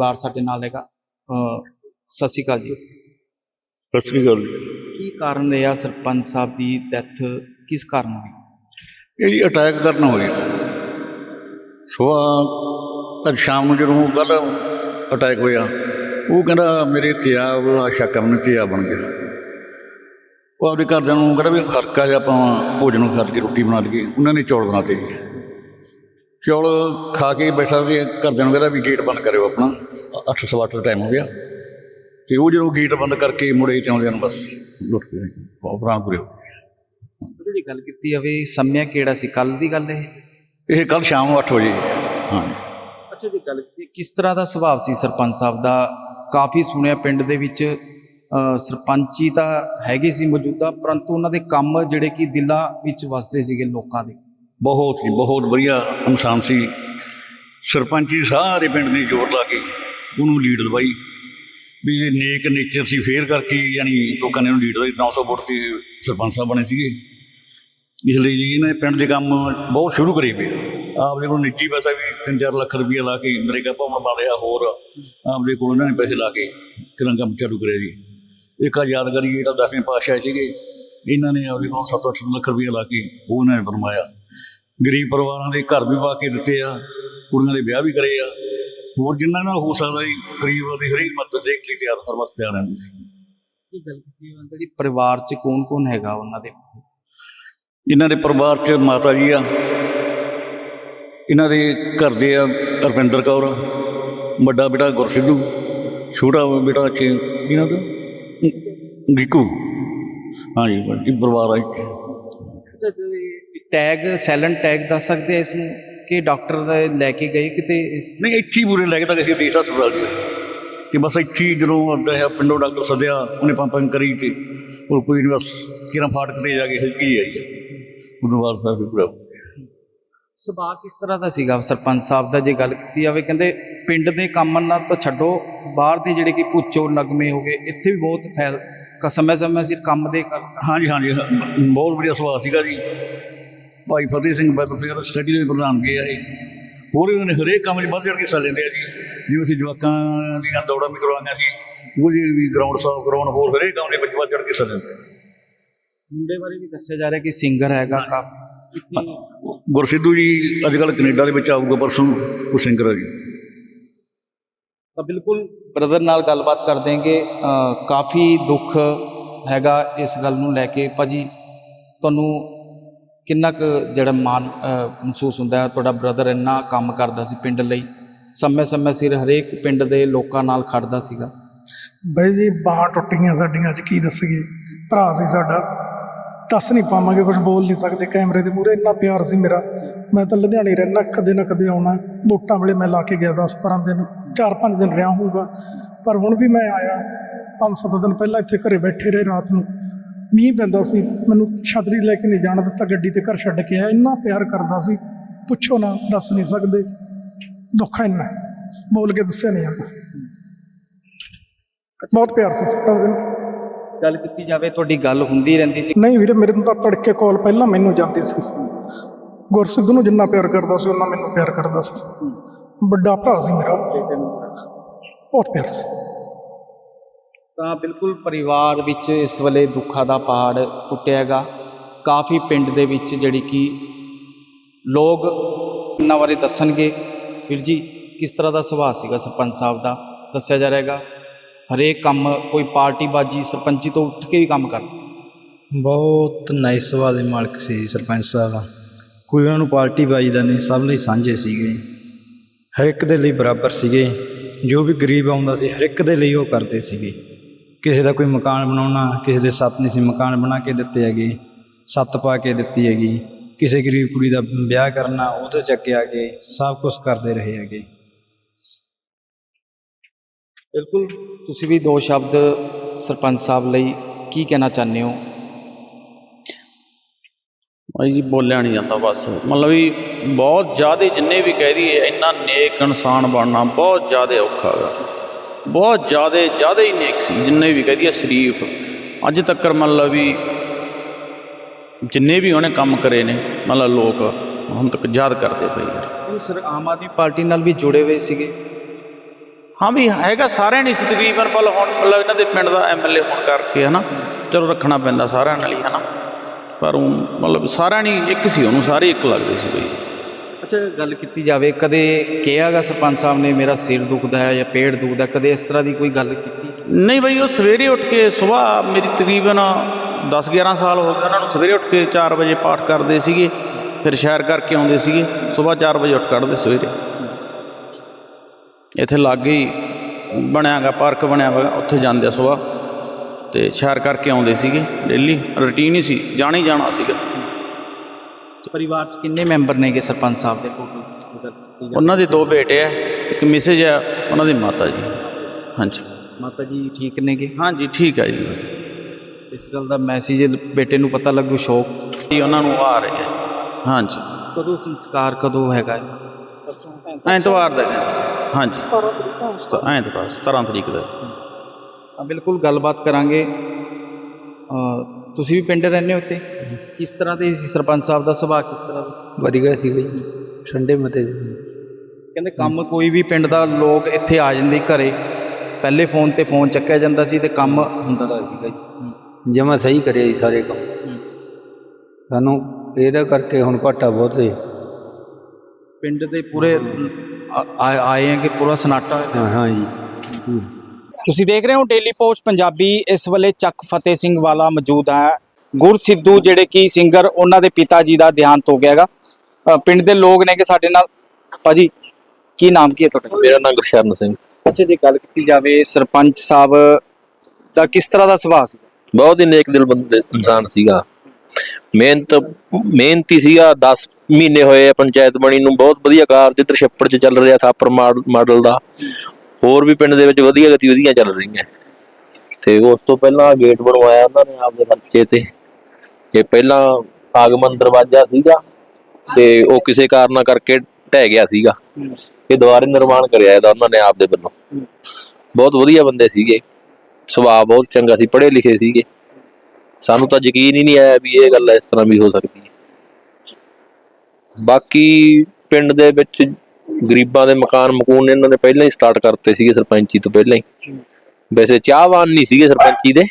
ਬਾਰ ਸਾਡੇ ਨਾਲ ਹੈਗਾ। ਸਤਿ ਸ਼੍ਰੀ ਅਕਾਲ ਜੀ। ਸਤਿ ਸ੍ਰੀ ਅਕਾਲ ਕੀ ਕਾਰਨ ਰਿਹਾ ਸਰਪੰਚ ਸਾਹਿਬ ਦੀ ਡੈਥ ਕਿਸ ਕਾਰਨ ਹੋਈ? ਇਹ ਜੀ ਅਟੈਕ ਕਰਨਾ ਹੋਇਆ ਸਵੇਰ ਅੱਜ ਸ਼ਾਮ ਨੂੰ ਜਦੋਂ ਕੱਲ ਅਟੈਕ ਹੋਇਆ ਉਹ ਕਹਿੰਦਾ ਮੇਰੇ ਤਿਆ ਉਹ ਸ਼ੱਕ ਆਪਣੇ ਤਿਆ ਬਣ ਗਿਆ। ਉਹ ਆਪਦੇ ਘਰਦਿਆਂ ਨੂੰ ਕਹਿੰਦਾ ਵੀ ਖਰਕਾ ਜਿਹਾ ਆਪਾਂ ਭੋਜਨ ਖਾ ਕੇ ਰੋਟੀ ਬਣਾ ਲਈਏ। ਉਹਨਾਂ ਨੇ ਚੌਲ ਬਣਾਤੇ ਜੀ ਚੌਲ ਖਾ ਕੇ ਬੈਠਾ ਸੀ ਘਰਦਿਆਂ ਨੂੰ ਕਹਿੰਦਾ ਵੀ ਗੇਟ ਬੰਦ ਕਰਿਓ ਆਪਣਾ। ਅੱਠ ਸਵਾ ਅੱਠ ਦਾ ਟਾਈਮ ਹੋ ਗਿਆ। ਤੇ ਉਹ ਜਦੋਂ ਗੇਟ ਬੰਦ ਕਰਕੇ ਮੁੜੇ ਚਾਉਂਦਿਆਂ ਨੂੰ ਬਸ ਲੁੱਟ ਕੇ ਪ੍ਰਾਣ ਪੂਰੇ ਹੋ ਗਏ। ਉਹਦੀ ਜੇ ਗੱਲ ਕੀਤੀ ਜਾਵੇ ਸਮਿਆ ਕਿਹੜਾ ਸੀ? ਕੱਲ ਦੀ ਗੱਲ ਇਹ? ਇਹ ਕੱਲ ਸ਼ਾਮ ਨੂੰ 8 ਵਜੇ। ਹਾਂ ਅੱਛਾ ਜੇ ਗੱਲ ਕੀਤੀ। ਕਿਸ ਤਰ੍ਹਾਂ ਦਾ ਸੁਭਾਅ ਸੀ ਸਰਪੰਚ ਸਾਹਿਬ ਦਾ? ਕਾਫੀ ਸੁਣਿਆ ਪਿੰਡ ਦੇ ਵਿੱਚ ਸਰਪੰਚੀ ਤਾਂ ਹੈਗੇ ਸੀ ਮੌਜੂਦਾ ਪਰੰਤੂ ਉਹਨਾਂ ਦੇ ਕੰਮ ਜਿਹੜੇ ਕਿ ਦਿਲਾਂ ਵਿੱਚ ਵਸਦੇ ਸੀਗੇ ਲੋਕਾਂ ਦੇ। ਬਹੁਤ ਹੀ ਬਹੁਤ ਵਧੀਆ ਇਨਸਾਨ ਸੀ। ਸਰਪੰਚੀ ਸਾਰੇ ਪਿੰਡ ਨੇ ਜੋਰ ਲਾ ਕੇ ਉਹਨੂੰ ਲੀਡ ਦਵਾਈ। ਵੀ ਇਹ ਨੇਕ ਨੇਚਰ ਸੀ ਫੇਰ ਕਰਕੇ ਯਾਨੀ ਲੋਕਾਂ ਨੇ ਉਹਨੂੰ ਲੀਡ ਦਵਾਈ 900 ਵੋਟ ਤੇ ਸਰਪੰਚ ਸਾਹਿਬ ਬਣੇ ਸੀਗੇ। ਇਸ ਲਈ ਜੀ ਇਹਨਾਂ ਨੇ ਪਿੰਡ ਦੇ ਕੰਮ ਬਹੁਤ ਸ਼ੁਰੂ ਕਰੇ ਪਏ ਆਪਦੇ ਕੋਲ ਨਿੱਜੀ ਪੈਸਾ ਵੀ 3-4 ਲੱਖ ਰੁਪਏ ਲਾ ਕੇ ਨਰੇਗਾ ਭਵਨ ਬਣਾ ਰਿਹਾ ਹੋਰ। ਆਪਦੇ ਕੋਲ ਉਹਨਾਂ ਨੇ ਪੈਸੇ ਲਾ ਕੇ ਕਿਰਾਂ ਕੰਮ ਚਾਲੂ ਕਰਿਆ ਜੀ। ਇੱਕ ਆ ਯਾਦਗਾਰੀ ਜਿਹੜਾ ਦਸਵੇਂ ਪਾਤਸ਼ਾਹ ਸੀਗੇ। ਇਹਨਾਂ ਨੇ ਆਪਦੇ ਕੋਲ 7-8 ਲੱਖ ਰੁਪਏ ਲਾ ਕੇ ਉਹਨਾਂ ਨੇ ਬਣਵਾਇਆ। ਗਰੀਬ ਪਰਿਵਾਰਾਂ ਦੇ ਘਰ ਵੀ ਪਾ ਕੇ ਦਿੱਤੇ ਆ ਕੁੜੀਆਂ ਦੇ ਵਿਆਹ ਵੀ ਕਰੇ ਆ। ਹੋਰ ਜਿੰਨਾ ਨਾਲ ਹੋ ਸਕਦਾ ਜੀ ਗਰੀਬ ਦੀ ਹਰੇਕ ਮਦਦ ਹਰੇਕ ਲਈ ਤਿਆਰ ਹਰ ਵਕਤ ਤਿਆਰ ਰਹਿੰਦੇ ਸੀ। ਕੀ ਗੱਲ ਕੀਤੀ ਅੰਕਲ ਜੀ। ਪਰਿਵਾਰ 'ਚ ਕੌਣ ਕੌਣ ਹੈਗਾ ਉਹਨਾਂ ਦੇ? ਇਹਨਾਂ ਦੇ ਪਰਿਵਾਰ 'ਚ ਮਾਤਾ ਜੀ ਆ ਇਹਨਾਂ ਦੇ ਘਰ ਦੇ ਆ ਰਵਿੰਦਰ ਕੌਰ ਵੱਡਾ ਬੇਟਾ ਗੁਰਸਿੱਧੂ ਛੋਟਾ ਬੇਟਾ ਚ ਇਹਨਾਂ ਦਾ? ਰਿਕੂ ਹਾਂਜੀ ਇਹ ਪਰਿਵਾਰ ਆ ਇੱਕ ਟੈਗ ਸੈਲੈਂਟ ਟੈਗ ਦੱਸ ਸਕਦੇ ਆ ਇਸ ਨੂੰ ਕਿ ਡਾਕਟਰ ਲੈ ਕੇ ਗਏ ਕਿਤੇ ਇਸ ਨਹੀਂ ਇੱਥੇ ਹੀ ਪੂਰੇ ਲੈ ਕੇ ਤਾਂ ਅਸੀਂ ਦੇਸ਼ ਹਸਪਤਾਲ ਜੀ ਤੇ ਬਸ ਇੱਥੇ ਜਦੋਂ ਆਉਂਦਾ ਹੈ ਪਿੰਡੋਂ ਡਾਕਟਰ ਸੱਦਿਆ ਉਹਨੇ ਪੰਪਿੰਗ ਕਰੀ ਤੇ ਉਹ ਕੋਈ ਨਹੀਂ ਬਸ ਕਿਰਾਂ ਫਾਟਕ ਤੇ ਜਾ ਕੇ ਹਲਕੀ ਆਈ ਉਦੋਂ ਬਾਅਦ ਫਿਰ ਵੀ ਪੂਰਾ ਸੁਭਾਅ ਕਿਸ ਤਰ੍ਹਾਂ ਦਾ ਸੀਗਾ? ਸਰਪੰਚ ਸਾਹਿਬ ਦਾ ਜੇ ਗੱਲ ਕੀਤੀ ਜਾਵੇ ਕਹਿੰਦੇ ਪਿੰਡ ਦੇ ਕੰਮ ਨਾਲ ਤਾਂ ਛੱਡੋ ਬਾਹਰ ਦੇ ਜਿਹੜੇ ਕਿ ਪੁੱਛੋ ਨਗਮੇ ਹੋ ਗਏ ਇੱਥੇ ਵੀ ਬਹੁਤ ਫੈਲ ਸਮੇਂ ਸਮੇਂ ਸਿਰ ਕੰਮ ਦੇ ਕਰ ਹਾਂਜੀ ਹਾਂਜੀ ਬਹੁਤ ਵਧੀਆ ਸੁਭਾਅ ਸੀਗਾ ਜੀ। ਭਾਈ ਫਤਿਹ ਸਿੰਘ ਵੈਲਫੇਅਰ ਸਟੱਡੀ ਦੇ ਪ੍ਰਧਾਨ ਗਏ ਆ ਇਹ। ਹੋਰ ਇਹਨਾਂ ਨੇ ਹਰੇਕ ਕੰਮ 'ਚ ਵੱਧ ਚੜ੍ਹ ਕੇ ਹਿੱਸਾ ਲੈਂਦੇ ਆ ਜੀ। ਜਿਵੇਂ ਅਸੀਂ ਜਵਾਕਾਂ ਦੀਆਂ ਦੌੜਾਂ ਵੀ ਕਰਵਾਈਆਂ ਸੀ ਉਹ ਜੀ ਵੀ ਗਰਾਊਂਡ ਸਾਫ਼ ਕਰਾਉਣ ਹੋਰ ਹਰੇਕ ਕੰਮ ਦੇ ਵਿੱਚ ਵੱਧ ਚੜ੍ਹ ਕੇ ਹਿੱਸਾ ਲੈਂਦੇ। ਮੁੰਡੇ ਬਾਰੇ ਵੀ ਦੱਸਿਆ ਜਾ ਰਿਹਾ ਕਿ ਸਿੰਗਰ ਹੈਗਾ ਕਾਫੀ। ਗੁਰਸਿੱਧੂ ਜੀ ਅੱਜ ਕੱਲ੍ਹ ਕੈਨੇਡਾ ਦੇ ਵਿੱਚ ਆਊਗਾ ਪਰਸੋਂ ਉਹ ਸਿੰਗਰ ਆ ਜੀ। ਤਾਂ ਬਿਲਕੁਲ ਬ੍ਰਦਰ ਨਾਲ ਗੱਲਬਾਤ ਕਰ ਦੇਂਗੇ ਕਾਫੀ ਦੁੱਖ ਹੈਗਾ ਇਸ ਗੱਲ ਨੂੰ ਲੈ ਕੇ। ਭਾਜੀ ਤੁਹਾਨੂੰ ਕਿੰਨਾ ਕੁ ਜਿਹੜਾ ਮਾਣ ਮਹਿਸੂਸ ਹੁੰਦਾ ਤੁਹਾਡਾ ਬ੍ਰਦਰ ਇੰਨਾ ਕੰਮ ਕਰਦਾ ਸੀ ਪਿੰਡ ਲਈ। ਸਮੇਂ ਸਮੇਂ ਸਿਰ ਹਰੇਕ ਪਿੰਡ ਦੇ ਲੋਕਾਂ ਨਾਲ ਖੜਦਾ ਸੀਗਾ। ਬਈ ਜੀ, ਬਾਹਾਂ ਟੁੱਟੀਆਂ ਸਾਡੀਆਂ, ਅੱਜ ਕੀ ਦੱਸੀਏ? ਭਰਾ ਸੀ ਸਾਡਾ। ਦੱਸ ਨਹੀਂ ਪਾਵਾਂਗੇ ਕੁਝ ਬੋਲ ਨਹੀਂ ਸਕਦੇ। ਕੈਮਰੇ ਦੇ ਮੂਹਰੇ ਇੰਨਾ ਪਿਆਰ ਸੀ ਮੇਰਾ। ਮੈਂ ਤਾਂ ਲੁਧਿਆਣੇ ਰਹਿਣਾ ਕਦੇ ਨਾ ਕਦੇ ਆਉਣਾ। ਵੋਟਾਂ ਵੇਲੇ ਮੈਂ ਲਾ ਕੇ ਗਿਆ 10 12 ਦਿਨ 4-5 ਦਿਨ ਰਿਹਾ ਹੋਊਗਾ। ਪਰ ਹੁਣ ਵੀ ਮੈਂ ਆਇਆ। 5-7 ਦਿਨ ਪਹਿਲਾਂ ਇੱਥੇ ਘਰੇ ਬੈਠੇ ਰਹੇ ਰਾਤ ਨੂੰ। ਮੀਂਹ ਪੈਂਦਾ ਸੀ ਮੈਨੂੰ ਛਤਰੀ ਲੈ ਕੇ ਨਹੀਂ ਜਾਣ ਦਿੱਤਾ ਗੱਡੀ ਤੇ ਘਰ ਛੱਡ ਕੇ ਆਇਆ ਇੰਨਾ ਪਿਆਰ ਕਰਦਾ ਸੀ ਪੁੱਛੋ ਨਾ ਦੱਸ ਨਹੀਂ ਸਕਦੇ ਦੁੱਖ ਇੰਨਾ ਬੋਲ ਕੇ ਦੱਸਿਆ ਨਹੀਂ ਜਾਂਦਾ। ਬਹੁਤ ਪਿਆਰ ਸੀ ਸਾਡਾ ਉਹਦੇ ਗੱਲ ਕੀਤੀ ਜਾਵੇ ਤੁਹਾਡੀ ਗੱਲ ਹੁੰਦੀ ਰਹਿੰਦੀ ਸੀ। ਨਹੀਂ ਵੀਰੇ ਮੇਰੇ ਨੂੰ ਤਾਂ ਤੜਕੇ ਕਾਲ ਪਹਿਲਾਂ ਮੈਨੂੰ ਜਾਂਦੀ ਸੀ। ਗੁਰਸਿੱਧੂ ਨੂੰ ਜਿੰਨਾ ਪਿਆਰ ਕਰਦਾ ਸੀ ਉਹਨਾਂ ਮੈਨੂੰ ਪਿਆਰ ਕਰਦਾ ਸੀ। ਵੱਡਾ ਭਰਾ ਸੀ ਮੇਰਾ। ਬਹੁਤ ਪਿਆਰ ਸੀ। ਤਾਂ ਬਿਲਕੁਲ ਪਰਿਵਾਰ ਵਿੱਚ ਇਸ ਵੇਲੇ ਦੁੱਖਾਂ ਦਾ ਪਹਾੜ ਟੁੱਟਿਆਗਾ। ਕਾਫੀ ਪਿੰਡ ਦੇ ਵਿੱਚ ਜਿਹੜੀ ਕਿ ਲੋਕ ਇਹਨਾਂ ਬਾਰੇ ਦੱਸਣਗੇ। ਵੀਰ ਜੀ, ਕਿਸ ਤਰ੍ਹਾਂ ਦਾ ਸੁਭਾਅ ਸੀਗਾ ਸਰਪੰਚ ਸਾਹਿਬ ਦਾ? ਦੱਸਿਆ ਜਾ ਰਿਹਾਗਾ। ਹਰੇਕ ਕੰਮ ਕੋਈ ਪਾਰਟੀਬਾਜ਼ੀ, ਸਰਪੰਚੀ ਤੋਂ ਉੱਠ ਕੇ ਵੀ ਕੰਮ ਕਰਦਾ ਬਹੁਤ ਨਾਈਸ ਸੁਭਾਅ ਦੇ ਮਾਲਕ ਸੀ ਜੀ ਸਰਪੰਚ ਸਾਹਿਬ ਕੋਈ ਉਹਨਾਂ ਨੂੰ ਪਾਰਟੀਬਾਜ਼ੀ ਦਾ ਨਹੀਂ, ਸਭ ਲਈ ਸਾਂਝੇ ਸੀਗੇ। ਹਰ ਇੱਕ ਦੇ ਲਈ ਬਰਾਬਰ ਸੀਗੇ। ਜੋ ਵੀ ਗਰੀਬ ਆਉਂਦਾ ਸੀ, ਹਰ ਇੱਕ ਦੇ ਲਈ ਉਹ ਕਰਦੇ ਸੀਗੇ। ਕਿਸੇ ਦਾ ਕੋਈ ਮਕਾਨ ਬਣਾਉਣਾ ਕਿਸੇ ਦੇ ਸੱਤ ਨਹੀਂ ਸੀ ਮਕਾਨ ਬਣਾ ਕੇ ਦਿੱਤੇ ਹੈਗੇ ਸੱਤ ਪਾ ਕੇ ਦਿੱਤੀ ਹੈਗੀ ਕਿਸੇ ਗਰੀਬ ਕੁੜੀ ਦਾ ਵਿਆਹ ਕਰਨਾ ਉਹਦੇ ਚ ਅੱਗੇ ਆ ਕੇ ਸਭ ਕੁਝ ਕਰਦੇ ਰਹੇ ਹੈਗੇ। ਬਿਲਕੁਲ ਤੁਸੀਂ ਵੀ ਦੋ ਸ਼ਬਦ ਸਰਪੰਚ ਸਾਹਿਬ ਲਈ ਕੀ ਕਹਿਣਾ ਚਾਹੁੰਦੇ ਹੋ? ਭਾਈ ਜੀ ਬੋਲਿਆ ਨਹੀਂ ਜਾਂਦਾ ਬਸ। ਮਤਲਬ ਵੀ ਬਹੁਤ ਜ਼ਿਆਦਾ ਜਿੰਨੇ ਵੀ ਕਹਿ ਦਈਏ ਇੰਨਾ ਨੇਕ ਇਨਸਾਨ ਬਣਨਾ ਬਹੁਤ ਜ਼ਿਆਦਾ ਔਖਾ ਹੈਗਾ। ਬਹੁਤ ਜ਼ਿਆਦਾ ਜ਼ਿਆਦਾ ਹੀ ਨੇਕ ਸੀ ਜਿੰਨੇ ਵੀ ਕਹਿ ਦਈਏ ਸ਼ਰੀਫ। ਅੱਜ ਤੱਕ ਮਤਲਬ ਵੀ ਜਿੰਨੇ ਵੀ ਉਹਨੇ ਕੰਮ ਕਰੇ ਨੇ ਮਤਲਬ ਲੋਕ ਹੁਣ ਤੱਕ ਯਾਦ ਕਰਦੇ ਪਏ ਯਾਰ ਇਹ ਸਰ ਆਮ ਆਦਮੀ ਪਾਰਟੀ ਨਾਲ ਵੀ ਜੁੜੇ ਹੋਏ ਸੀਗੇ? ਹਾਂ ਵੀ ਹੈਗਾ ਸਾਰਿਆਂ ਨਹੀਂ ਸੀ ਤਕਰੀਬਨ ਪਰ ਹੁਣ ਮਤਲਬ ਇਹਨਾਂ ਦੇ ਪਿੰਡ ਦਾ ਐਮਐਲਏ ਹੋਣ ਕਰਕੇ ਹਨਾ ਚਲੋ ਰੱਖਣਾ ਪੈਂਦਾ ਸਾਰਿਆਂ ਨਾਲ ਹੀ ਹਨਾ। ਪਰ ਉਹ ਮਤਲਬ ਸਾਰਿਆਂ ਨਹੀਂ ਇੱਕ ਸੀ ਉਹਨੂੰ ਸਾਰੇ ਇੱਕ ਲੱਗਦੇ ਸੀ ਬਈ। 'ਚ ਗੱਲ ਕੀਤੀ ਜਾਵੇ, ਕਦੇ ਕਿਹਾਗਾ ਸਰਪੰਚ ਸਾਹਿਬ ਨੇ ਮੇਰਾ ਸਿਰ ਦੁਖਦਾ ਹੈ ਜਾਂ ਪੇਟ ਦੁਖਦਾ ਕਦੇ ਇਸ ਤਰ੍ਹਾਂ ਦੀ ਕੋਈ ਗੱਲ ਕੀਤੀ? ਨਹੀਂ ਬਈ, ਉਹ ਸਵੇਰੇ ਉੱਠ ਕੇ ਸਵੇਰ ਮੇਰੀ ਤਕਰੀਬਨ 10 11 ਸਾਲ ਹੋ ਗਏ, ਉਹਨਾਂ ਨੂੰ ਸਵੇਰੇ ਉੱਠ ਕੇ 4 ਵਜੇ ਪਾਠ ਕਰਦੇ ਸੀਗੇ, ਫਿਰ ਸ਼ਹਿਰ ਕਰਕੇ ਆਉਂਦੇ ਸੀਗੇ ਸਵੇਰ 4 ਵਜੇ ਉੱਠ ਕੱਢਦੇ ਸਵੇਰੇ। ਇੱਥੇ ਲਾਗੇ ਹੀ ਬਣਿਆਗਾ ਪਾਰਕ ਬਣਿਆ ਹੋਇਆ, ਉੱਥੇ ਜਾਂਦੇ ਆ ਸਵੇਰ ਤੇ ਸ਼ਹਿਰ ਕਰਕੇ ਆਉਂਦੇ ਸੀਗੇ, ਡੇਲੀ, ਰੁਟੀਨ ਹੀ ਸੀ, ਜਾਣਾ ਹੀ ਜਾਣਾ ਸੀਗਾ। ਪਰਿਵਾਰ 'ਚ ਕਿੰਨੇ ਮੈਂਬਰ ਨੇਗੇ ਸਰਪੰਚ ਸਾਹਿਬ ਦੇ ਟੋਟਲ ਉਹਨਾਂ ਦੇ ਦੋ ਬੇਟੇ ਆ ਇੱਕ ਮਿਸੇਜ ਆ ਉਹਨਾਂ ਦੀ ਮਾਤਾ ਜੀ। ਹਾਂਜੀ। ਮਾਤਾ ਜੀ ਠੀਕ ਨੇਗੇ? ਹਾਂਜੀ ਠੀਕ ਹੈ ਜੀ। ਇਸ ਗੱਲ ਦਾ ਮੈਸੇਜ ਬੇਟੇ ਨੂੰ ਪਤਾ ਲੱਗੂ ਸ਼ੌਕ ਜੀ ਉਹਨਾਂ ਨੂੰ ਆ ਰਹੇ ਆ। ਹਾਂਜੀ। ਕਦੋਂ ਸੰਸਕਾਰ ਕਦੋਂ ਹੈਗਾ ਐਤਵਾਰ ਦਾ ਕਹਿੰਦੇ ਹਾਂਜੀ। ਐਤਵਾਰ 17 ਤਰੀਕ ਦਾ। ਹਾਂ ਬਿਲਕੁਲ ਗੱਲਬਾਤ ਕਰਾਂਗੇ। ਤੁਸੀਂ ਵੀ ਪਿੰਡ ਰਹਿੰਦੇ ਹੋ ਇੱਥੇ ਕਿਸ ਤਰ੍ਹਾਂ ਦੇ ਸੀ ਸਰਪੰਚ ਸਾਹਿਬ ਦਾ ਸੁਭਾਅ ਕਿਸ ਤਰ੍ਹਾਂ ਦਾ ਸੀ? ਵਧੀਆ ਸੀਗਾ ਜੀ ਠੰਡੇ ਮਤੇ ਦੇ ਕਹਿੰਦੇ ਕੰਮ ਕੋਈ ਵੀ ਪਿੰਡ ਦਾ ਲੋਕ ਇੱਥੇ ਆ ਜਾਂਦੇ ਘਰੇ ਪਹਿਲੇ ਫੋਨ ਤੇ ਫੋਨ ਚੱਕਿਆ ਜਾਂਦਾ ਸੀ ਤੇ ਕੰਮ ਹੁੰਦਾ ਸੀਗਾ ਜੀ ਜਮਾ ਸਹੀ ਕਰਿਆ ਜੀ ਸਾਰੇ ਕੰਮ। ਸਾਨੂੰ ਇਹਦਾ ਕਰਕੇ ਹੁਣ ਘਾਟਾ ਬਹੁਤ ਹੈ ਪਿੰਡ ਦੇ ਪੂਰੇ ਆਏ ਆ ਕਿ ਪੂਰਾ ਸਨਾਟਾ ਹਾਂ ਹਾਂ ਜੀ। ਤੁਸੀਂ ਦੇਖ ਰਹੇ ਹੋ ਡੇਲੀ ਪੋਸਟ ਪੰਜਾਬੀ ਇਸ ਵੇਲੇ ਚੱਕ ਫਤਿਹ ਸਿੰਘ ਵਾਲਾ ਮੌਜੂਦ ਹੈ। ਗੁਰ ਸਿੱਧੂ ਜਿਹੜੇ ਕਿ ਸਿੰਗਰ ਉਹਨਾਂ ਦੇ ਪਿਤਾ ਜੀ ਦਾ ਦੇਹਾਂਤ ਹੋ ਗਿਆ ਹੈਗਾ। ਪਿੰਡ ਦੇ ਲੋਕ ਨੇ ਕਿ ਸਾਡੇ ਨਾਲ? ਭਾਜੀ ਕੀ ਨਾਮ ਕੀ ਹੈ ਤੁਹਾਡਾ? ਮੇਰਾ ਨਾਮ ਗੁਰਸ਼ਰਨ ਸਿੰਘ। ਅੱਛਾ ਜੇ ਗੱਲ ਕੀਤੀ ਜਾਵੇ ਸਰਪੰਚ ਸਾਹਿਬ ਦਾ ਕਿਸ ਤਰ੍ਹਾਂ ਦਾ ਸੁਭਾਅ ਸੀ? ਬਹੁਤ ਹੀ ਨੇਕ ਦਿਲ ਬੰਦੇ ਇਨਸਾਨ ਸੀਗਾ। ਮਿਹਨਤ ਮਿਹਨਤੀ ਸੀਗਾ। 10 ਮਹੀਨੇ ਹੋਏ ਆ ਪੰਚਾਇਤ ਬਣੀ ਨੂੰ। ਬਹੁਤ ਵਧੀਆ ਕਾਰਜ ਇੱਧਰ ਛੱਪੜ 'ਚ ਚੱਲ ਰਿਹਾ ਥਾਪਰ ਮਾਡ- ਮਾਡਲ ਦਾ। ਹੋਰ ਵੀ ਪਿੰਡ ਦੇ ਵਿੱਚ ਵਧੀਆ ਗਤੀਵਿਧੀਆਂ ਚੱਲ ਰਹੀਆਂ। ਤੇ ਉਸ ਤੋਂ ਪਹਿਲਾਂ ਗੇਟ ਬਣਵਾਇਆ ਉਹਨਾਂ ਨੇ ਆਪਦੇ ਖਰਚੇ ਤੇ। ਇਹ ਪਹਿਲਾਂ ਆਗਮਨ ਦਰਵਾਜ਼ਾ ਸੀਗਾ ਤੇ ਉਹ ਕਿਸੇ ਕਾਰਨਾਂ ਕਰਕੇ ਢਹਿ ਗਿਆ ਸੀਗਾ। ਇਹ ਦੁਬਾਰਾ ਨਿਰਮਾਣ ਕਰਿਆ ਇਹਦਾ ਉਹਨਾਂ ਨੇ ਆਪਦੇ ਵੱਲੋਂ। ਬਹੁਤ ਵਧੀਆ ਬੰਦੇ ਸੀਗੇ। ਸੁਭਾਅ ਬਹੁਤ ਚੰਗਾ ਸੀ, ਪੜ੍ਹੇ ਲਿਖੇ ਸੀਗੇ। ਸਾਨੂੰ ਤਾਂ ਯਕੀਨ ਹੀ ਨਹੀਂ ਆਇਆ ਵੀ ਇਹ ਗੱਲ ਇਸ ਤਰ੍ਹਾਂ ਵੀ ਹੋ ਸਕਦੀ ਹੈ। ਬਾਕੀ ਪਿੰਡ ਦੇ ਵਿੱਚ ਗਰੀਬਾਂ ਦੇ ਮਕਾਨ ਮਕੂਨ ਇਹਨਾਂ ਨੇ ਪਹਿਲਾਂ ਹੀ ਸਟਾਰਟ ਕਰਤੇ ਸੀਗੇ ਸਰਪੰਚੀ ਤੋਂ ਪਹਿਲਾਂ ਹੀ। ਵੈਸੇ ਚਾਹਵਾਨ ਨਹੀਂ ਸੀਗੇ ਸਰਪੰਚੀ ਦੇ।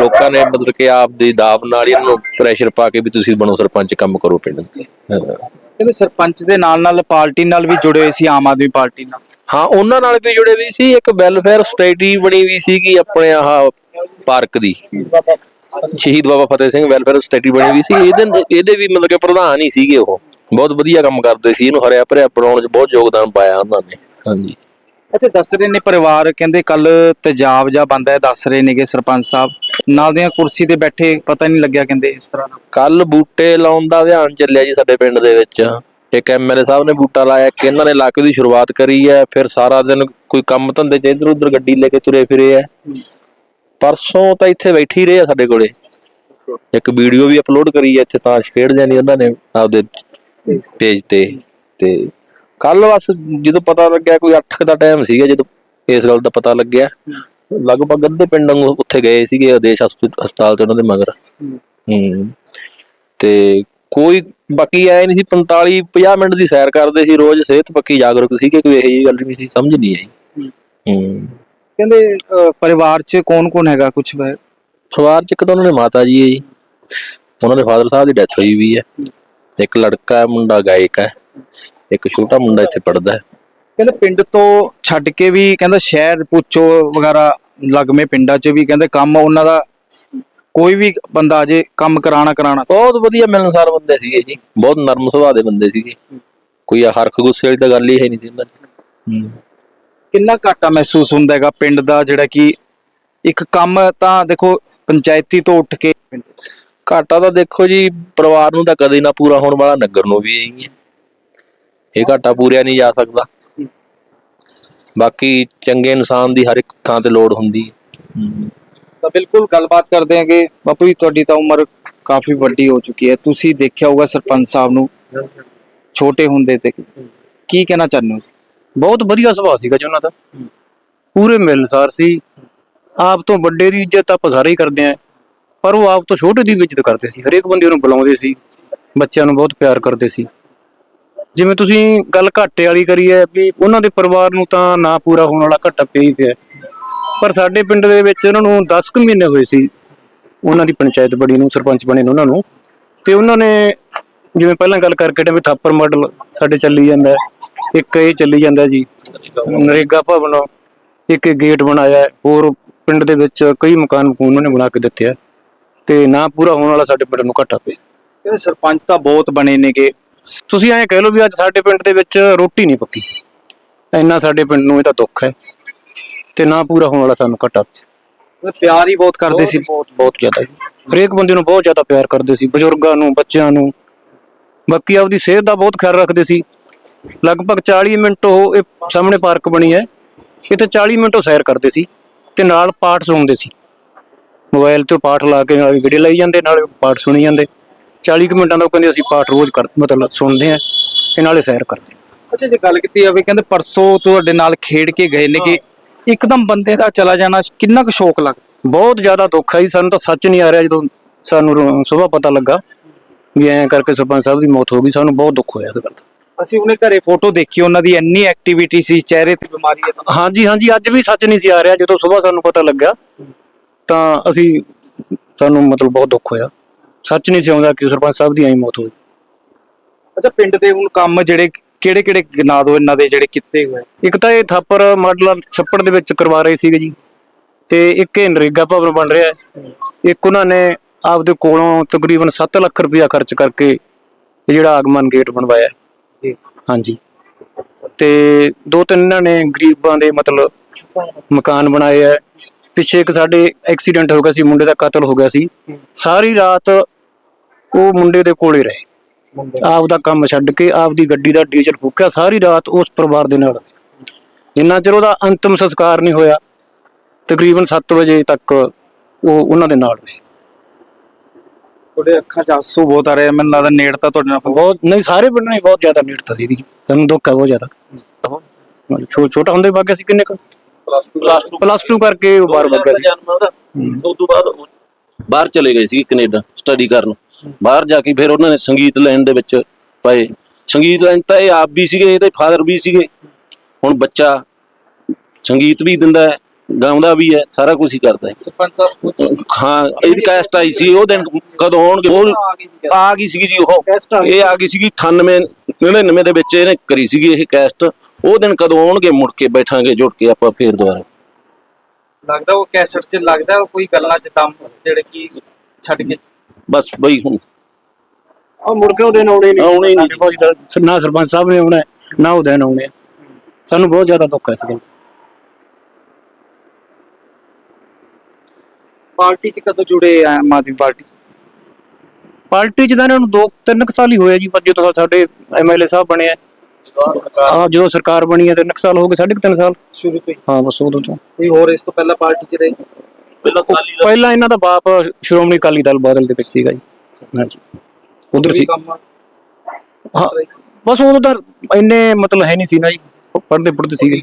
ਲੋਕਾਂ ਨੇ ਮਤਲਬ ਕਿ ਆਪ ਦੀ ਦਾਬ ਨਾਲ ਇਹਨਾਂ ਨੂੰ ਪ੍ਰੈਸ਼ਰ ਪਾ ਕੇ ਵੀ ਤੁਸੀਂ ਬਣੋ ਸਰਪੰਚ ਕੰਮ ਕਰੋ ਪਿੰਡ ਦੇ। ਕਹਿੰਦੇ ਸਰਪੰਚ ਦੇ ਨਾਲ ਨਾਲ ਪਾਰਟੀ ਨਾਲ ਵੀ ਜੁੜੇ ਹੋਏ ਸੀ ਆਮ ਆਦਮੀ ਪਾਰਟੀ ਨਾਲ। ਹਾਂ ਉਹਨਾਂ ਨਾਲ ਵੀ ਜੁੜੇ ਵੀ ਸੀ। ਇੱਕ ਵੈਲਫੇਅਰ ਸੋਸਾਇਟੀ ਬਣੀ ਵੀ ਸੀਗੀ ਆਪਣੇ ਆਹ ਪਾਰਕ ਦੀ। ਸ਼ਹੀਦ ਬਾਬਾ ਫਤਿਹ ਸਿੰਘ ਵੈਲਫੇਅਰ ਸੋਸਾਇਟੀ ਬਣੀ ਵੀ ਸੀ। ਇਹਦੇ ਇਹਦੇ ਵੀ ਮਤਲਬ ਕਿ ਪ੍ਰਧਾਨ ਹੀ ਸੀਗੇ ਉਹ। ਬਹੁਤ ਵਧੀਆ ਕੰਮ ਕਰਦੇ ਸੀ ਇਹਨੂੰ ਹਰਿਆ ਭਰਿਆ ਬਣਾਉਣ 'ਚ ਬਹੁਤ ਯੋਗਦਾਨ ਪਾਇਆ ਉਹਨਾਂ ਨੇ। ਹਾਂਜੀ। ਅੱਛਾ ਦੱਸ ਰਹੇ ਨੇ ਪਰਿਵਾਰ ਕਹਿੰਦੇ ਕੱਲ ਤੇਜਾਬ ਜਾਂ ਬੰਦਾ ਹੈ ਦੱਸ ਰਹੇ ਨੇਗੇ ਸਰਪੰਚ ਸਾਹਿਬ ਨਾਲ ਦੀਆਂ ਕੁਰਸੀ ਤੇ ਬੈਠੇ ਪਤਾ ਨਹੀਂ ਲੱਗਿਆ ਕਹਿੰਦੇ ਇਸ ਤਰ੍ਹਾਂ ਦਾ। ਕੱਲ ਬੂਟੇ ਲਾਉਣ ਦਾ ਅਭਿਆਨ ਚੱਲਿਆ ਜੀ ਸਾਡੇ ਪਿੰਡ ਦੇ ਵਿੱਚ। ਇੱਕ ਐਮਐਲਏ ਸਾਹਿਬ ਨੇ ਬੂਟਾ ਲਾਇਆ ਕਿ ਇਹਨਾਂ ਨੇ ਲਾ ਕੇ ਉਹਦੀ ਸ਼ੁਰੂਆਤ ਕਰੀ ਹੈ ਫਿਰ ਸਾਰਾ ਦਿਨ ਕੋਈ ਕੰਮ ਧੰਦੇ 'ਚ ਇੱਧਰ ਉੱਧਰ ਗੱਡੀ ਲੈ ਕੇ ਤੁਰੇ ਫਿਰੇ ਆ ਪਰਸੋਂ ਤਾਂ ਇੱਥੇ ਬੈਠੇ ਰਹੇ ਆ ਸਾਡੇ ਕੋਲੇ। ਇੱਕ ਵੀਡੀਓ ਵੀ ਅਪਲੋਡ ਕਰੀ ਹੈ ਇੱਥੇ ਤਾਸ਼ ਖੇਡਦਿਆਂ ਦੀ ਉਹਨਾਂ ਨੇ ਆਪਦੇ ਪੇਜ ਤੇ ਤੇ ਕੱਲ ਬਸ ਜਦੋਂ ਪਤਾ ਲੱਗਿਆ ਕੋਈ 8 ਦਾ ਟਾਈਮ ਸੀਗਾ ਜਦੋਂ ਇਸ ਗੱਲ ਦਾ ਪਤਾ ਲੱਗਿਆ ਲਗਭਗ ਅੱਧੇ ਪਿੰਡ ਨੂੰ ਉੱਥੇ ਗਏ ਸੀਗੇ ਆਦੇਸ਼ ਹਸਪ- ਹਸਪਤਾਲ ਤੇ ਉਹਨਾਂ ਦੇ ਮਗਰ। ਹੂੰ। ਤੇ ਕੋਈ ਬਾਕੀ ਐ ਨਹੀਂ ਸੀ 45 50 ਮਿੰਟ ਦੀ ਸੈਰ ਕਰਦੇ ਸੀ ਰੋਜ਼ ਸਿਹਤ ਪੱਕੀ ਜਾਗਰੂਕ ਸੀ ਕਿ ਕੋਈ ਇਹੋ ਜਿਹੀ ਗੱਲ ਨਹੀਂ ਸੀ ਸਮਝ ਨਹੀਂ ਆਈ। ਹੂੰ। ਕਹਿੰਦੇ ਪਰਿਵਾਰ 'ਚ ਕੌਣ ਕੌਣ ਹੈਗਾ ਕੁਝ ਪਰਿਵਾਰ ਚ ਇੱਕ ਤਾਂ ਉਹਨਾਂ ਦੇ ਮਾਤਾ ਜੀ ਹੈ ਜੀ। ਉਹਨਾਂ ਦੇ ਫਾਦਰ ਸਾਹਿਬ ਦੀ ਡੈਥ ਹੋਈ ਵੀ ਹੈ। ਇੱਕ ਲੜਕਾ ਹੈ ਮੁੰਡਾ ਗਾਇਕ ਹੈ ਇੱਕ ਛੋਟਾ ਮੁੰਡਾ ਇੱਥੇ ਪੜਦਾ ਹੈ। ਕਹਿੰਦੇ ਪਿੰਡ ਤੋਂ ਛੱਡ ਕੇ ਵੀ ਕਹਿੰਦਾ ਸ਼ਹਿਰ ਪੁੱਛੋ ਵਗੈਰਾ ਲਗਮੇ ਪਿੰਡਾਂ 'ਚ ਵੀ ਕਹਿੰਦੇ ਕੰਮ ਉਹਨਾਂ ਦਾ ਕੋਈ ਵੀ ਬੰਦਾ ਆ ਜੇ ਕੰਮ ਕਰਾਣਾ ਕਰਾਣਾ ਬਹੁਤ ਵਧੀਆ ਮਿਲਣਸਾਰ ਬੰਦੇ ਸੀਗੇ ਜੀ ਬਹੁਤ ਨਰਮ ਸੁਭਾਅ ਦੇ ਬੰਦੇ ਸੀਗੇ। ਕੋਈ ਹਰਖ ਗੁੱਸੇ ਵਾਲੀ ਤਾਂ ਗੱਲ ਹੀ ਹੈ ਨਹੀਂ ਸੀ ਇਹਨਾਂ ਦੀ। ਹੂੰ। ਕਿੰਨਾ ਘਾਟਾ ਮਹਿਸੂਸ ਹੁੰਦਾ ਹੈਗਾ ਪਿੰਡ ਦਾ ਜਿਹੜਾ ਕਿ ਇੱਕ ਕੰਮ ਤਾਂ ਦੇਖੋ ਪੰਚਾਇਤੀ ਤੋਂ ਉੱਠ ਕੇ ਘਾਟਾ ਤਾਂ ਦੇਖੋ ਜੀ ਪਰਿਵਾਰ ਨੂੰ ਤਾਂ ਕਦੇ ਨਾ ਪੂਰਾ ਹੋਣ ਵਾਲਾ ਨਗਰ ਨੂੰ ਵੀ ਇਹੀ ਹੈ। ਇਹ ਘਾਟਾ ਪੂਰਿਆ ਨਹੀਂ ਜਾ ਸਕਦਾ। ਬਾਕੀ ਚੰਗੇ ਇਨਸਾਨ ਦੀ ਹਰ ਇੱਕ ਥਾਂ ਤੇ ਲੋੜ ਹੁੰਦੀ ਹੈ। ਤਾਂ ਬਿਲਕੁਲ ਗੱਲਬਾਤ ਕਰਦੇ ਹਾਂ ਕਿ ਬਾਪੂ ਜੀ ਤੁਹਾਡੀ ਤਾਂ ਉਮਰ ਕਾਫੀ ਵੱਡੀ ਹੋ ਚੁੱਕੀ ਹੈ। ਤੁਸੀਂ ਦੇਖਿਆ ਹੋਊਗਾ ਸਰਪੰਚ ਸਾਹਿਬ ਨੂੰ ਛੋਟੇ ਹੁੰਦੇ ਤੇ। ਕੀ ਕਹਿਣਾ ਚਾਹੁੰਦੇ ਹੋ ਬਹੁਤ ਵਧੀਆ ਸੁਭਾਅ ਸੀਗਾ ਜੀ ਉਹਨਾਂ ਦਾ। ਪੂਰੇ ਮਿਲਨਸਾਰ ਸੀ। ਆਪ ਤੋਂ ਵੱਡੇ ਦੀ ਇੱਜ਼ਤ ਆਪਾਂ ਸਾਰੇ ਹੀ ਕਰਦੇ ਆਂ ਪਰ ਉਹ ਆਪ ਤੋਂ ਛੋਟੇ ਦੀ ਵੀ ਇੱਜ਼ਤ ਕਰਦੇ ਸੀ, ਹਰੇਕ ਬੰਦੇ ਨੂੰ ਬੁਲਾਉਂਦੇ ਸੀ, ਬੱਚਿਆਂ ਨੂੰ ਬਹੁਤ ਪਿਆਰ ਕਰਦੇ ਸੀ। ਜਿਵੇਂ ਤੁਸੀਂ ਗੱਲ ਘਾਟੇ ਵਾਲੀ ਕਰੀ ਹੈ ਵੀ ਉਹਨਾਂ ਦੇ ਪਰਿਵਾਰ ਨੂੰ ਤਾਂ ਨਾ ਪੂਰਾ ਹੋਣ ਵਾਲਾ ਘਾਟਾ ਪਿਆ ਹੀ ਪਿਆ। ਪਰ ਸਾਡੇ ਪਿੰਡ ਦੇ ਵਿੱਚ ਉਹਨਾਂ ਨੂੰ 10 ਕੁ ਮਹੀਨੇ ਹੋਏ ਸੀ, ਉਹਨਾਂ ਦੀ ਪੰਚਾਇਤ ਬਣੀ ਨੂੰ, ਸਰਪੰਚ ਬਣੇ ਨੂੰ ਉਹਨਾਂ ਨੂੰ। ਤੇ ਉਹਨਾਂ ਨੇ ਜਿਵੇਂ ਪਹਿਲਾਂ ਗੱਲ ਕਰਕੇ ਟੇ ਵੀ ਥਾਪਰ ਮਾਡਲ ਸਾਡੇ ਚੱਲੀ ਜਾਂਦਾ, ਇੱਕ ਇਹ ਚੱਲੀ ਜਾਂਦਾ ਜੀ, ਨਰੇਗਾ ਭਵਨ, ਇੱਕ ਗੇਟ ਬਣਾਇਆ, ਹੋਰ ਪਿੰਡ ਦੇ ਵਿੱਚ ਕਈ ਮਕਾਨ ਉਹਨਾਂ ਨੇ ਬਣਾ ਕੇ ਦਿੱਤੇ ਆ। ਤੇ ਨਾ ਪੂਰਾ ਹੋਣ ਵਾਲਾ ਸਾਡੇ ਪਿੰਡ ਨੂੰ ਘਾਟਾ ਪਿਆ। ਕਹਿੰਦੇ ਸਰਪੰਚ ਤਾਂ ਬਹੁਤ ਬਣੇ ਨੇਗੇ। ਤੁਸੀਂ ਐਂ ਕਹਿ ਲਓ ਵੀ ਅੱਜ ਸਾਡੇ ਪਿੰਡ ਦੇ ਵਿੱਚ ਰੋਟੀ ਨਹੀਂ ਪੱਕੀ। ਇੰਨਾ ਸਾਡੇ ਪਿੰਡ ਨੂੰ ਇਹ ਤਾਂ ਦੁੱਖ ਹੈ। ਤੇ ਨਾ ਪੂਰਾ ਹੋਣ ਵਾਲਾ ਸਾਨੂੰ ਘਾਟਾ ਪਿਆ। ਕਹਿੰਦੇ ਪਿਆਰ ਹੀ ਬਹੁਤ ਕਰਦੇ ਸੀ। ਬਹੁਤ ਬਹੁਤ ਜ਼ਿਆਦਾ। ਹਰੇਕ ਬੰਦੇ ਨੂੰ ਬਹੁਤ ਜ਼ਿਆਦਾ ਪਿਆਰ ਕਰਦੇ ਸੀ। ਬਜ਼ੁਰਗਾਂ ਨੂੰ ਬੱਚਿਆਂ ਨੂੰ। ਬਾਕੀ ਆਪਦੀ ਸਿਹਤ ਦਾ ਬਹੁਤ ਖਿਆਲ ਰੱਖਦੇ ਸੀ। ਲਗਭਗ 40 ਮਿੰਟ ਉਹ ਇਹ ਸਾਹਮਣੇ ਪਾਰਕ ਬਣੀ ਹੈ। ਇੱਥੇ 40 ਮਿੰਟ ਉਹ ਸੈਰ ਕਰਦੇ ਸੀ। ਤੇ ਨਾਲ ਪਾਠ ਸੁਣਦੇ ਸੀ। ਮੋਬਾਈਲ ਤੇ ਪਾਠ ਲਾ ਕੇ ਨਾਲ ਵੀਡੀਓ ਲਾਈ ਜਾਂਦੇ ਨਾਲੇ ਪਾਠ ਸੁਣੀ ਜਾਂਦੇ। 40 ਕੁ ਮਿੰਟਾਂ ਦਾ ਉਹ ਕਹਿੰਦੇ ਅਸੀਂ ਪਾਠ ਰੋਜ਼ ਕਰ ਮਤਲਬ ਸੁਣਦੇ ਆ ਤੇ ਨਾਲੇ ਸੈਰ ਕਰਦੇ ਅੱਛਾ ਜੇ ਗੱਲ ਕੀਤੀ ਜਾਵੇ ਕਹਿੰਦੇ ਪਰਸੋਂ ਤੁਹਾਡੇ ਨਾਲ ਖੇਡ ਕੇ ਗਏ ਨੇ ਕਿ ਇੱਕਦਮ ਬੰਦੇ ਦਾ ਚਲਾ ਜਾਣਾ ਕਿੰਨਾ ਕੁ ਸ਼ੌਕ ਲੱਗਦਾ? ਬਹੁਤ ਜ਼ਿਆਦਾ ਦੁੱਖ ਹੈ ਸਾਨੂੰ ਤਾਂ ਸੱਚ ਨਹੀਂ ਆ ਰਿਹਾ ਜਦੋਂ ਸਾਨੂੰ ਸਵੇਰ ਪਤਾ ਲੱਗਾ ਵੀ ਐਂ ਕਰਕੇ ਸਰਪੰਚ ਸਾਹਿਬ ਦੀ ਮੌਤ ਹੋ ਗਈ ਸਾਨੂੰ ਬਹੁਤ ਦੁੱਖ ਹੋਇਆ ਇਸ ਗੱਲ ਦਾ। ਅਸੀਂ ਉਹਨੇ ਘਰੇ ਫੋਟੋ ਦੇਖੀ ਉਹਨਾਂ ਦੀ ਇੰਨੀ ਐਕਟੀਵਿਟੀ ਸੀ ਚਿਹਰੇ ਤੇ ਬਿਮਾਰੀ ਹੈ। ਹਾਂਜੀ ਹਾਂਜੀ ਅੱਜ ਵੀ ਸੱਚ ਨਹੀਂ ਸੀ ਆ ਰਿਹਾ ਜਦੋਂ ਸਵੇਰ ਸਾਨੂੰ ਪਤਾ ਲੱਗਾ। ਤਾਂ ਅਸੀਂ ਸਾਨੂੰ ਮਤਲਬ ਬਹੁਤ ਦੁੱਖ ਹੋਇਆ। ਸੱਚ ਨਹੀਂ ਸੀ ਆਉਂਦਾ ਕਿ ਸਰਪੰਚ ਸਾਹਿਬ ਦੀ ਐਂ ਮੌਤ ਹੋਈ। ਅੱਛਾ ਪਿੰਡ ਦੇ ਹੁਣ ਕੰਮ ਜਿਹੜੇ ਕਿਹੜੇ ਕਿਹੜੇ ਗਿਣਾ ਦੋ ਇਹਨਾਂ ਦੇ ਜਿਹੜੇ ਕਿੱਤੇ ਹੋਏ? ਇੱਕ ਤਾਂ ਇਹ ਥਾਪਰ ਮਾਡਲ ਛੱਪੜ ਦੇ ਵਿੱਚ ਕਰਵਾ ਰਹੇ ਸੀਗੇ ਜੀ। ਤੇ ਇੱਕ ਇਹ ਨਰੇਗਾ ਭਵਨ ਬਣ ਰਿਹਾ ਹੈ। ਇੱਕ ਉਹਨਾਂ ਨੇ ਆਪਦੇ ਕੋਲੋਂ ਤਕਰੀਬਨ 7 ਲੱਖ ਰੁਪਇਆ ਖਰਚ ਕਰਕੇ ਜਿਹੜਾ ਆਗਮਨ ਗੇਟ ਬਣਵਾਇਆ ਹੈ। ਜੀ। ਹਾਂਜੀ। ਤੇ ਦੋ ਤਿੰਨ ਇਹਨਾਂ ਨੇ ਗਰੀਬਾਂ ਦੇ ਮਤਲਬ ਮਕਾਨ ਬਣਾਏ ਹੈ। ਪਿੱਛੇ ਇੱਕ ਸਾਡੇ ਐਕਸੀਡੈਂਟ ਹੋ ਗਿਆ ਸੀ ਮੁੰਡੇ ਦਾ ਕਤਲ ਹੋ ਗਿਆ ਸੀ। ਸਾਰੀ ਰਾਤ ਉਹ ਮੁੰਡੇ ਦੇ ਕੋਲੇ ਰਹੇ। ਆਪ ਦਾ। ਕੰਮ ਛੱਡ ਕੇ ਆਪ ਦੀ ਗੱਡੀ ਦਾ ਡੀਜ਼ਲ ਫੂਕਿਆ ਸਾਰੀ ਰਾਤ ਉਸ ਪਰਿਵਾਰ ਦੇ ਨਾਲ। ਜਿੰਨਾ ਚਿਰ ਉਹਦਾ ਅੰਤਮ ਸੰਸਕਾਰ ਨਹੀਂ ਹੋਇਆ ਤਕਰੀਬਨ 7 ਵਜੇ ਤੱਕ ਉਹ ਉਹਨਾਂ ਦੇ ਨਾਲ ਨੇ ਤੁਹਾਡੇ ਅੱਖਾਂ 'ਚ ਆਂਸੂ ਬਹੁਤ ਆ ਰਹੇ ਆ, ਮੈਨੂੰ ਲੱਗਦਾ ਨੇੜ ਤਾਂ ਤੁਹਾਡੇ ਨਾਲ ਬਹੁਤ ਨਹੀਂ ਸਾਰੇ ਪਿੰਡ ਨੇ ਬਹੁਤ ਜ਼ਿਆਦਾ ਨੇੜਤਾ ਸੀ ਇਹਦੀ। ਸਾਨੂੰ ਦੁੱਖ ਹੈ ਬਹੁਤ ਜ਼ਿਆਦਾ। ਛੋਟਾ ਹੁੰਦੇ ਵਗ ਗਿਆ ਸੀ ਕਿੰਨੇ ਕੁ ਪਲੱਸ ਪਲੱਸ 2 ਕਰਕੇ ਉਹ ਬਾਹਰ ਵਗ ਗਿਆ ਸੀ। ਜਨਮ ਉਹਦਾ ਉਸ ਤੋਂ ਬਾਅਦ ਉਹ ਬਾਹਰ ਚਲੇ ਗਏ ਸੀ ਕੈਨੇਡਾ ਸਟੱਡੀ ਕਰਨ। ਬਾਹਰ ਜਾ ਕੇ ਫਿਰ ਉਹਨਾਂ ਨੇ ਸੰਗੀਤ ਲਾਈਨ ਦੇ ਵਿੱਚ ਪਏ। ਸੰਗੀਤ ਲਾਈਨ ਤਾਂ ਇਹ ਆਪ ਵੀ ਸੀਗੇ ਇਹਦੇ ਫਾਦਰ ਵੀ ਸੀਗੇ। ਹੁਣ ਬੱਚਾ ਸੰਗੀਤ ਵੀ ਦਿੰਦਾ ਹੈ ਗਾਉਂਦਾ ਵੀ ਹੈ ਸਾਰਾ ਕੁਝ ਹੀ ਕਰਦਾ ਹੈ। ਸਰਪੰਚ ਸਾਹਿਬ ਕੁਝ ਹਾਂ ਇਹਦੀ ਕੈਸਟ ਆਈ ਸੀ ਉਹ ਦਿਨ ਕਦੋਂ ਆਉਣਗੇ ਉਹ ਆ ਗਈ ਸੀਗੀ ਜੀ ਉਹ। ਇਹ ਆ ਗਈ ਸੀਗੀ 98 99 ਦੇ ਵਿੱਚ ਇਹਨੇ ਕਰੀ ਸੀਗੀ ਇਹ ਕੈਸਟ ਉਹ ਦਿਨ ਕਦੋਂ ਆਉਣਗੇ ਮੁੜ ਕੇ ਬੈਠਾਂਗੇ ਜੁੜ ਕੇ ਆਪਾਂ ਫੇਰ ਦੁਬਾਰਾ ਲੱਗਦਾ ਉਹ ਕੈਸਟ 'ਚ ਲੱਗਦਾ ਉਹ ਕੋਈ ਗੱਲਾਂ 'ਚ ਦਮ ਜਿਹੜੇ ਕੀ ਛੱਡ ਕੇ ਬਸ ਬਈ ਹੁਣ ਉਹ ਮੁੜ ਕੇ ਉਹ ਦਿਨ ਆਉਣੇ ਨਹੀਂ ਆਉਣੇ ਹੀ ਨਹੀਂ। ਸਾਡੇ ਕੋਲ ਜਿੱਦਾਂ ਨਾ ਸਰਪੰਚ ਸਾਹਿਬ ਨੇ ਆਉਣਾ ਹੈ, ਨਾ ਉਹ ਦਿਨ ਆਉਣੇ ਆ। ਸਾਨੂੰ ਬਹੁਤ ਜ਼ਿਆਦਾ ਦੁੱਖ ਹੈ ਇਸ ਗੱਲ ਦਾ। ਪਾਰਟੀ 'ਚ ਕਦੋਂ ਜੁੜੇ ਆਮ ਆਦਮੀ ਪਾਰਟੀ ਪਾਰਟੀ ਚ ਤਾਂ ਇਹਨਾਂ ਨੂੰ ਦੋ ਤਿੰਨ ਕੁ ਸਾਲ ਹੀ ਹੋਏ ਜੀ ਪਰ ਜਦੋਂ ਸਾਡੇ ਐਮਐਲਏ ਸਾਹਿਬ ਬਣੇ ਆ ਹਾਂ ਜਦੋਂ ਸਰਕਾਰ ਬਣੀ ਹੈ ਕੁ ਸਾਲ ਹੋ ਗਏ? ਸਾਢੇ ਕੁ ਤਿੰਨ ਸਾਲ। ਸ਼ੁਰੂ ਤੋਂ ਹੀ। ਹਾਂ ਬਸ ਉਦੋਂ ਤੋਂ। ਕੋਈ ਹੋਰ ਇਸ ਤੋਂ ਪਹਿਲਾਂ ਪਾਰਟੀ 'ਚ ਰਹੀ? ਪਹਿਲਾਂ ਕਾਲੀ ਪਹਿਲਾਂ ਇਹਨਾਂ ਦਾ ਬਾਪ ਸ਼੍ਰੋਮਣੀ ਅਕਾਲੀ ਦਲ ਬਾਦਲ ਦੇ ਵਿੱਚ ਸੀਗਾ ਜੀ। ਹਾਂਜੀ। ਉਧਰ ਸੀ। ਹਾਂ। ਬਸ ਉਦੋਂ ਤਾਂ ਇੰਨੇ ਮਤਲਬ ਹੈ ਨਹੀਂ ਸੀ ਨਾ ਜੀ। ਪੜ੍ਹਦੇ ਪੜ੍ਹਦੇ ਸੀਗੇ।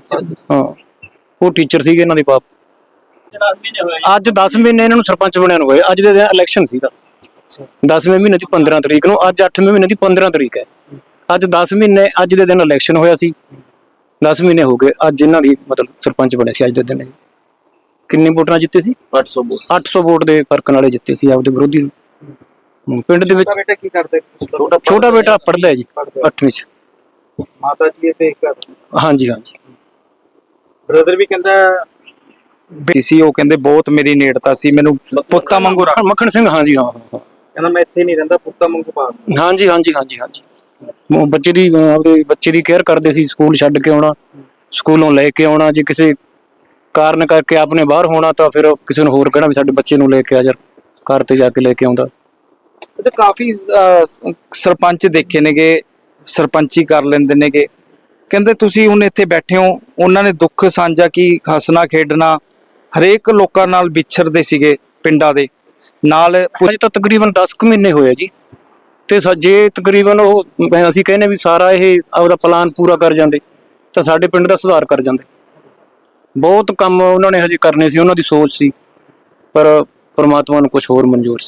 ਹਾਂ। ਉਹ ਟੀਚਰ ਸੀਗੇ ਇਹਨਾਂ ਦੇ ਬਾਪ। ਅੱਜ 10 ਮਹੀਨੇ ਇਹਨਾਂ ਨੂੰ ਸਰਪੰਚ ਬਣਿਆ ਨੂੰ ਹੋਏ ਅੱਜ ਦੇ ਦਿਨ ਇਲੈਕਸ਼ਨ ਸੀਗਾ। 10ਵੇਂ ਮਹੀਨੇ ਦੀ 15 ਤਰੀਕ ਨੂੰ। ਅੱਜ 8ਵੇਂ ਮਹੀਨੇ ਦੀ 15 ਤਰੀਕ ਹੈ। ਅੱਜ 10 ਮਹੀਨੇ ਅੱਜ ਦੇ ਦਿਨ ਇਲੈਕਸ਼ਨ ਹੋਇਆ ਸੀ। 10 ਮਹੀਨੇ ਹੋ ਗਏ ਅੱਜ ਇਹਨਾਂ ਦੀ ਮਤਲਬ ਸਰਪੰਚ ਬਣੇ ਸੀ ਅੱਜ ਦੇ ਦਿਨ। ਕਿੰਨੀ ਵੋਟਾਂ ਜਿੱਤੇ ਸੀ? 800 ਵੋਟ। 800 ਵੋਟ ਦੇ ਫ਼ਰਕ ਨਾਲੇ ਜਿੱਤੇ ਸੀ ਆਪਦੇ ਵਿਰੋਧੀ ਨੂੰ। ਪਿੰਡ ਦੇ ਵਿੱਚ ਛੋਟਾ ਬੇਟਾ ਕੀ ਕਰਦੇ? ਛੋਟਾ ਬੇਟਾ ਪੜਦਾ ਹੈ ਜੀ 8ਵੀਂ ਚ। ਮਾਤਾ ਜੀ ਇਹ ਤੇ ਇੱਕ ਹਾਂਜੀ ਹਾਂਜੀ। ਬ੍ਰਦਰ ਵੀ ਕਹਿੰਦਾ ਸੀ ਉਹ ਕਹਿੰਦੇ ਬਹੁਤ ਮੇਰੀ ਨੇੜਤਾ ਸੀ ਮੈਨੂੰ ਪੁੱਤਾਂ ਵਾਂਗੂ ਰੱਖ। ਮੱਖਣ- ਸਿੰਘ ਹਾਂਜੀ ਹਾਂ ਕਹਿੰਦਾ ਮੈਂ ਇੱਥੇ ਨਹੀਂ ਰਹਿੰਦਾ ਪੁੱਤਾਂ ਵਾਂਗੂ ਪਾ ਹਾਂਜੀ ਹਾਂਜੀ ਹਾਂਜੀ ਹਾਂਜੀ। ਉਹ ਬੱਚੇ ਦੀ ਅਹ ਆਪਦੇ ਬੱਚੇ ਦੀ ਕੇਅਰ ਕਰਦੇ ਸੀ ਸਕੂਲ ਛੱਡ ਕੇ ਆਉਣਾ ਸਕੂਲੋਂ ਲੈ ਕੇ ਆਉਣਾ ਜੇ ਕਿਸੇ ਕਾਰਨ ਕਰਕੇ ਆਪਨੇ ਬਾਹਰ ਹੋਣਾ ਤਾਂ ਫਿਰ ਕਿਸੇ ਨੂੰ ਹੋਰ ਕਹਿਣਾ ਵੀ ਸਾਡੇ ਬੱਚੇ ਨੂੰ ਲੈ ਕੇ ਆ ਜਾ ਘਰ ਤੇ ਜਾ ਕੇ ਲੈ ਕੇ ਆਉਂਦਾ। ਤੇ ਕਾਫੀ ਅਹ, ਸ- ਸਰਪੰਚ ਦੇਖੇ ਨੇਗੇ ਸਰਪੰਚੀ ਕਰ ਲੈਂਦੇ ਨੇਗੇ। ਕਹਿੰਦੇ ਤੁਸੀਂ ਹੁਣ ਇੱਥੇ ਬੈਠੇ ਹੋ ਉਹਨਾਂ ਨੇ ਦੁੱਖ ਸਾਂਝਾ ਕੀ ਹੱਸਣਾ ਖੇਡਣਾ ਹਰੇਕ ਲੋਕਾਂ ਨਾਲ ਵਿਛਰਦੇ ਸੀਗੇ ਪਿੰਡਾਂ ਦੇ। ਨਾਲ ਪੁ- ਅਜੇ ਤਾਂ ਤਕਰੀਬਨ 10 ਕੁ ਮਹੀਨੇ ਹੋਏ ਆ ਜੀ। ਤੇ ਸਾ- ਜੇ ਤਕਰੀਬਨ ਉਹ, ਮੈਂ- ਅਸੀਂ ਕਹਿੰਦੇ ਵੀ ਸਾਰਾ ਇਹ ਆਪਦਾ ਪਲਾਨ ਪੂਰਾ ਕਰ ਜਾਂਦੇ, ਤਾਂ ਸਾਡੇ ਪਿੰਡ ਦਾ ਸੁਧਾਰ ਕਰ ਜਾਂਦੇ। ਬਹੁਤ ਕੰਮ ਉਹਨਾਂ ਨੇ ਹਜੇ ਕਰਨੇ ਸੀ, ਉਹਨਾਂ ਦੀ ਸੋਚ ਸੀ, ਪਰ ਪਰਮਾਤਮਾ ਨੂੰ ਕੁਝ ਹੋਰ ਮਨਜ਼ੂਰ ਸੀ।